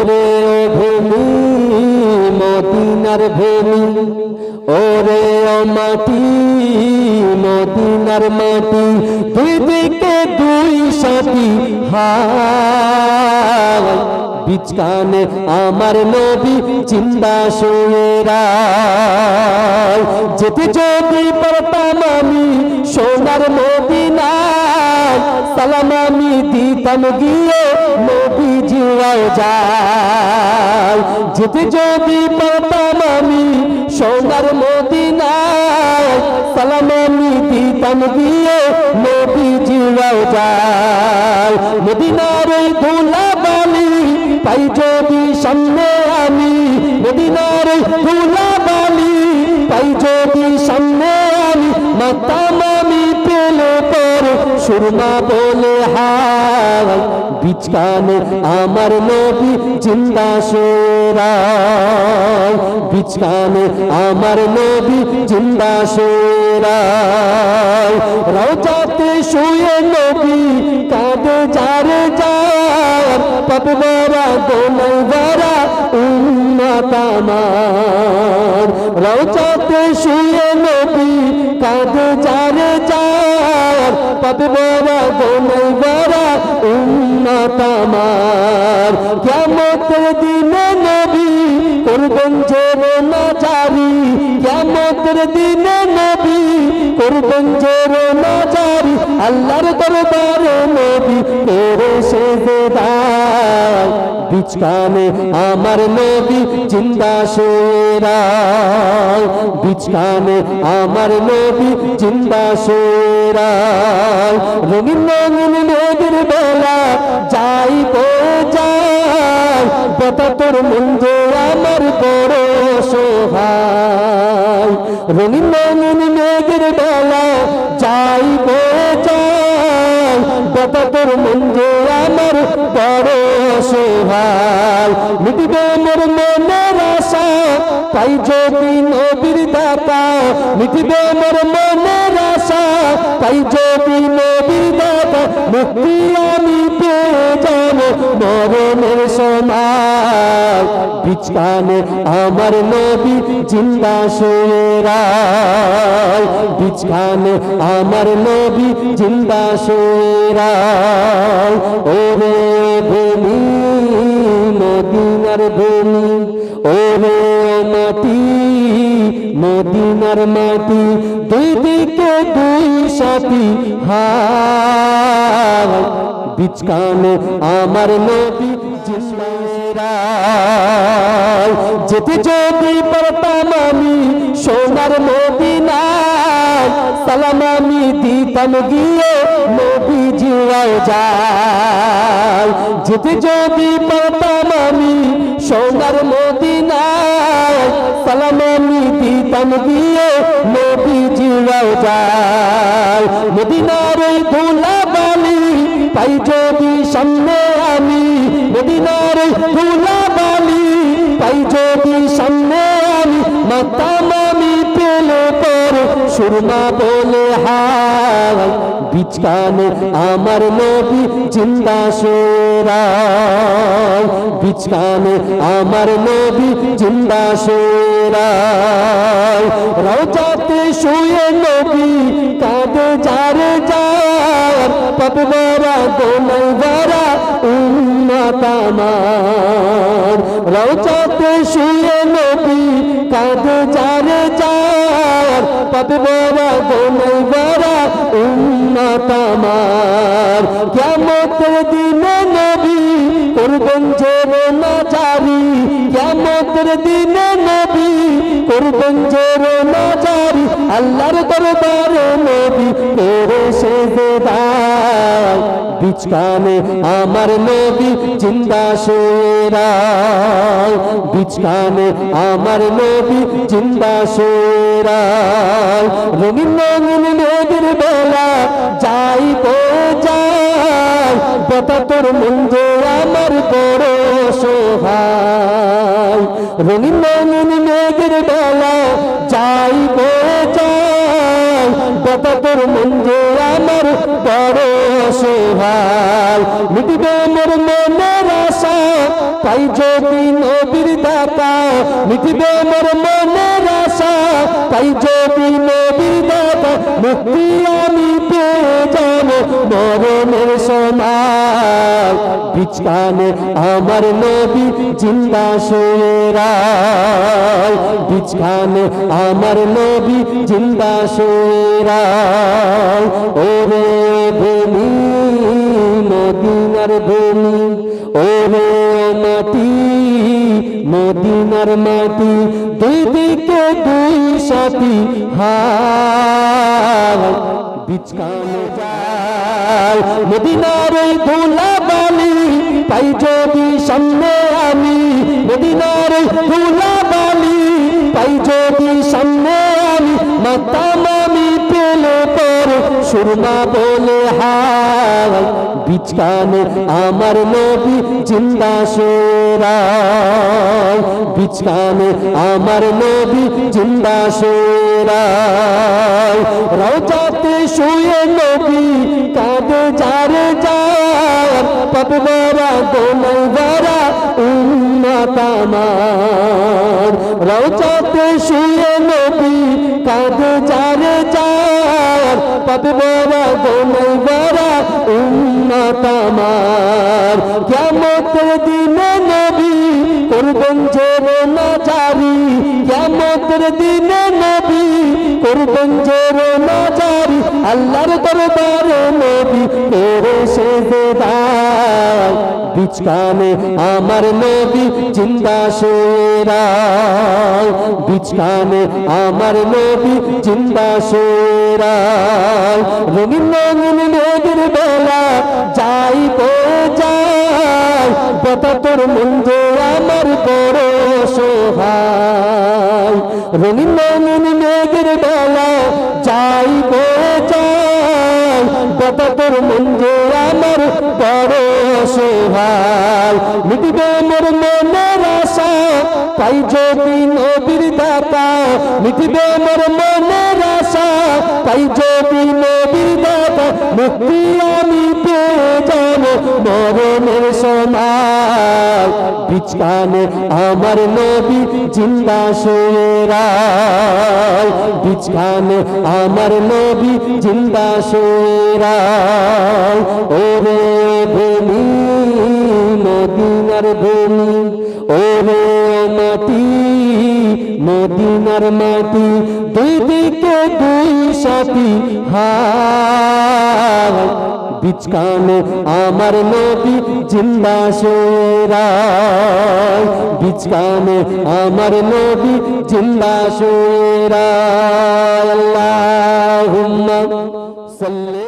ওরে ভূমি মদিনার ভূমি, ওরে মাটি, মদিনার মাটি, দুই দিকে দুই সাথী হায়। বিচকানে আমার নবী চিন্তা শুয়েরা যেতে যদি পারতাম আমি সোনার মদিনায় সালাম আমি দিতাম গিয়ে নবী জিরাও যায় যেতে যদি পারতাম আমি সোনার মদিনায় সালাম আমি দিতাম গিয়ে নবী জিরাও যায় মদিনার ওই ধুলা বালি পাই যদি সামনে আমি মদিনার ওই ধুলা বালি পাই যদি সামনে আমি মাতাম সুরমা বলে হায় বিচকানে আমার নবী জিন্দা সোরায় বিচকানে আমার নবী জিন্দা সোরায় রওজাতে শুয়ে নবী কাঁদে যারে যার পাপবারা গোলাই বারা উম্মত আমার। রওজাতে শুয়ে পাপবারা গোলাই বারা উম্মত আমার। কিয়ামতের দিনে নবী করবেন যে না জারি কিয়ামতের দিনে নবী করবেন যে না জারি আল্লাহর দরবারে নবী করে সে বিচকানে আমার নবী জিন্দা সোরায় বিচকানে আমার নবী জিন্দা সোরায় রঙিন রঙিন মেঘের বেলা যাই তো যাই বেতা তোর মঞ্জে আমার বড় সোহায়। রঙিন রঙিন মেঘের বেলা যাই তো যাই বেতা তোর মঞ্জে আমার বড় মিটবে মোর মনের তাই যদি নবীর দাতা, মিটবে মোর মনের আশা। তাই যদি নবীর দাতা, মুক্তি আমি পেয়ে যাব মরণের সময় বিচকানে আমার নবী জিন্দা সোরায় বিচকানে আমার নবী জিন্দা সোরায় ওরে ভূমি, মদিনার ভূমি, ওরে মাটি, মদিনার মাটি, দুই দিকে দুই সাথী হায় বিচকানে আমার নবী যেতে যদি পারতাম আমি সোনার মদিনায়, সালাম আমি দিতাম গিয়ে নবী জিরাও যায়। যেতে যদি পারতাম আমি সোনার মদিনায় সালাম দিতাম গিয়ে নবী জিরাও যায় মদিনার ওই ধুলা বালি যদি সামনে আমি মদিনার ওই ধুলা বালি যদি সামনে আমি মাতাম পর সুরমা বলে বিচকানে আমার নবী জিন্দা সোরায় বিচকানে আমার নবী জিন্দা সোরায় রওজাতে শুয়ে নবী কাঁদে, যারে যার পাপবারা গোলাই বারা উম্মত আমার। রওজাতে শুয়ে নবী কাঁদে, যারে যার পাপবারা গোলাই বারা উম্মত আমার। কিয়ামতের দিনে নবী করবেন যে না জারি। দিনে নবী করবেন যে না জারি আল্লাহর দরবারে নবী করে সে বিচকানে আমার নবী জিন্দা সোরায় বিচকানে আমার নবী জিন্দা সোরায় রঙিন রঙিন মেঘের বেলা যাই তো যাই বেতা তোর মঞ্জে আমার বড় সোহায় রঙিন রঙিন মেঘের বেলা তোর মঞ্জে আমার বড় ভালো মিটবে মোর মনের আশা, তাই যদি নবীর দাতা, মিটবে মোর মনের আশা, তাই যদি নবীর দাতা, মুক্তি আমি পেয়ে যাব মরণের সময়। বিচকানে আমার নবী জিন্দা শুয়েরায় বিচকানে আমার নবী জিন্দা শুয়েরায় ওরে ভূমি মদিনার ভূমি ওরে মাটি, মদিনার মাটি দুই দিকে দুই সাথী হায়। বিচকানে যায় মদিনার ধুলা পাই যদি সামনে আমি মদিনার ধুলা বালি পাই যদি সামনে আমি মাতা মামি পেলে পর সুরমা বলে হায় বিচকানে আমার নবী জিন্দা সোরায় বিচকানে আমার নবী জিন্দা সোরায় রওজাতে শুয়ে নবী যার পবরা গোলাই ভরা উম্মত আমার। রওজাতে শুয়ে নবী কাঁদে যারে যার পবরা গোলাই ভরা উম্মত আমার। কিয়ামতের দিনে নবী করবেন যে না কিয়ামতের দিনে নবী করবেন যে না আল্লাহর দরবারে নবী করে সে দেদার বিচকানে আমার নবী জিন্দা শেরায় বিচকানে আমার নবী জিন্দা শেরায় রঙিন রঙিন মেঘের বেলা যাই পো যায় কথা তোর মন যে আমার বড় সোহায় রঙিন সোহায় মিটবে মোর মনের আশা পাই যদি নবীর দাতা। মিটবে মোর মনের আশা পাই যদি নবীর দাতা। মুক্তি আমি পেয়ে যাব মরণের সময়। বিচকানে আমার নবী জিন্দা শুয়েরায় বিচকানে আমার নবী জিন্দা শুয়েরায় ওরে ভূমি মদিনার ভূমি ওরে মাটি, মদিনার মাটি দুই দিকে দুই সাথী হায় বিচকানে আমার নবী জিন্দা শেরায় বিচকানে আমার নবী জিন্দা শেরায় আল্লাহুম্মা সাল্লি